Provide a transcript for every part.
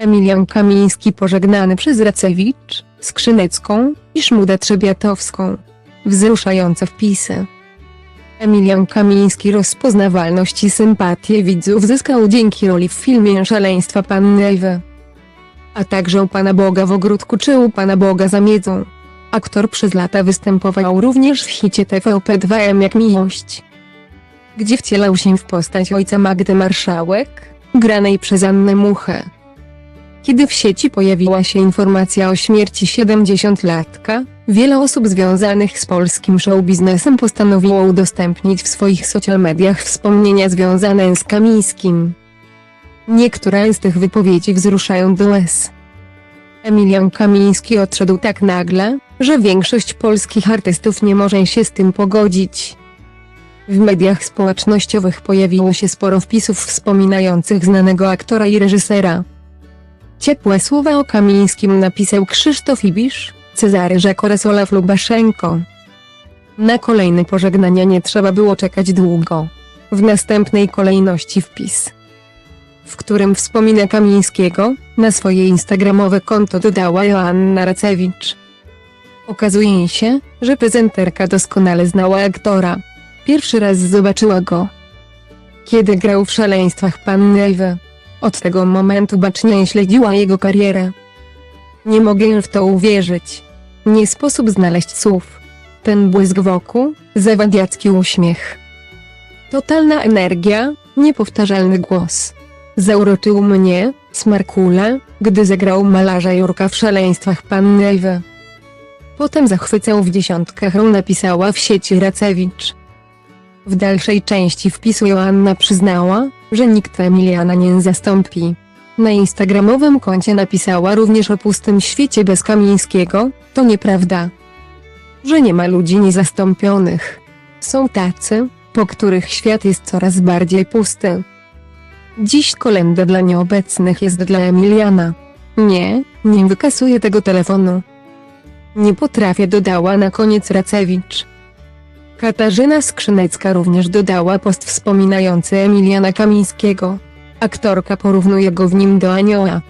Emilian Kamiński pożegnany przez Racewicz, Skrzynecką i Szmudę Trzebiatowską. Wzruszające wpisy. Emilian Kamiński rozpoznawalność i sympatię widzów zyskał dzięki roli w filmie Szaleństwa Panny Ewy. A także u Pana Boga w ogródku czy u Pana Boga za miedzą. Aktor przez lata występował również w hicie TVP2M jak Miłość. Gdzie wcielał się w postać ojca Magdy Marszałek, granej przez Annę Muchę. Kiedy w sieci pojawiła się informacja o śmierci 70-latka, wiele osób związanych z polskim showbiznesem postanowiło udostępnić w swoich social mediach wspomnienia związane z Kamińskim. Niektóre z tych wypowiedzi wzruszają do łez. Emilian Kamiński odszedł tak nagle, że większość polskich artystów nie może się z tym pogodzić. W mediach społecznościowych pojawiło się sporo wpisów wspominających znanego aktora i reżysera. Ciepłe słowa o Kamińskim napisał Krzysztof Ibisz, Cezary Rzek oraz Olaf Lubaszenko. Na kolejne pożegnania nie trzeba było czekać długo. W następnej kolejności wpis, w którym wspomina Kamińskiego, na swoje instagramowe konto dodała Joanna Racewicz. Okazuje się, że prezenterka doskonale znała aktora. Pierwszy raz zobaczyła go. Kiedy grał w szaleństwach Panny Ewy. Od tego momentu bacznie śledziła jego karierę. Nie mogę w to uwierzyć. Nie sposób znaleźć słów. Ten błysk wokół, zawadiacki uśmiech. Totalna energia, niepowtarzalny głos. Zauroczył mnie, Smarkule, gdy zagrał malarza Jurka w szaleństwach Panny Ewy. Potem zachwycał w dziesiątkach napisała w sieci Racewicz. W dalszej części wpisu Joanna przyznała, że nikt Emiliana nie zastąpi. Na instagramowym koncie napisała również o pustym świecie bez Kamińskiego, to nieprawda. Że nie ma ludzi niezastąpionych. Są tacy, po których świat jest coraz bardziej pusty. Dziś kolenda dla nieobecnych jest dla Emiliana. Nie, nie wykasuję tego telefonu. Nie potrafię dodała na koniec Racewicz. Katarzyna Skrzynecka również dodała post wspominający Emiliana Kamińskiego. Aktorka porównuje go w nim do anioła.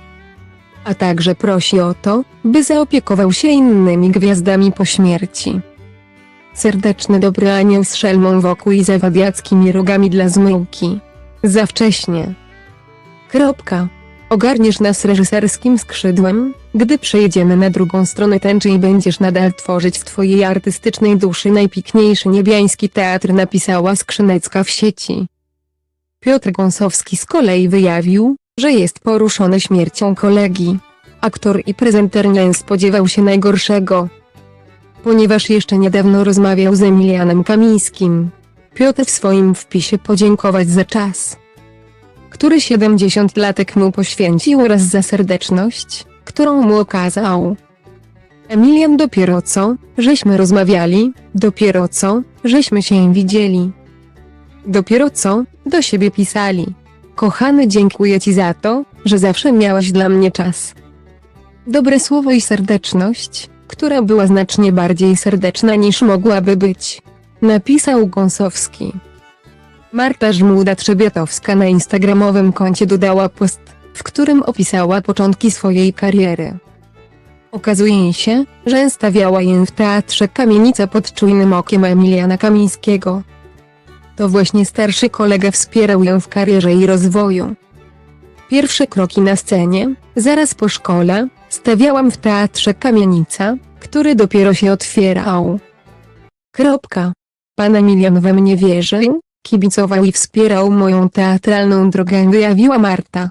A także prosi o to, by zaopiekował się innymi gwiazdami po śmierci. Serdeczny dobry anioł z szelmą wokół i zawadiackimi rogami dla zmyłki. Za wcześnie. Kropka. Ogarniesz nas reżyserskim skrzydłem, gdy przejedziemy na drugą stronę tęczy i będziesz nadal tworzyć w twojej artystycznej duszy najpiękniejszy niebiański teatr napisała Skrzynecka w sieci. Piotr Gąsowski z kolei wyjawił, że jest poruszony śmiercią kolegi. Aktor i prezenter nie spodziewał się najgorszego. Ponieważ jeszcze niedawno rozmawiał z Emilianem Kamińskim. Piotr w swoim wpisie podziękować za czas, który 70-latek mu poświęcił oraz za serdeczność, którą mu okazał. Emilian dopiero co, żeśmy rozmawiali, dopiero co, żeśmy się widzieli. Dopiero co, do siebie pisali. Kochany dziękuję ci za to, że zawsze miałeś dla mnie czas. Dobre słowo i serdeczność, która była znacznie bardziej serdeczna niż mogłaby być. Napisał Gąsowski. Marta Żmuda Trzebiatowska na instagramowym koncie dodała post, w którym opisała początki swojej kariery. Okazuje się, że stawiała ją w teatrze Kamienica pod czujnym okiem Emiliana Kamińskiego. To właśnie starszy kolega wspierał ją w karierze i rozwoju. Pierwsze kroki na scenie, zaraz po szkole, stawiałam w teatrze Kamienica, który dopiero się otwierał. Kropka. Pan Emilian we mnie wierzył, kibicował i wspierał moją teatralną drogę wyjawiła Marta.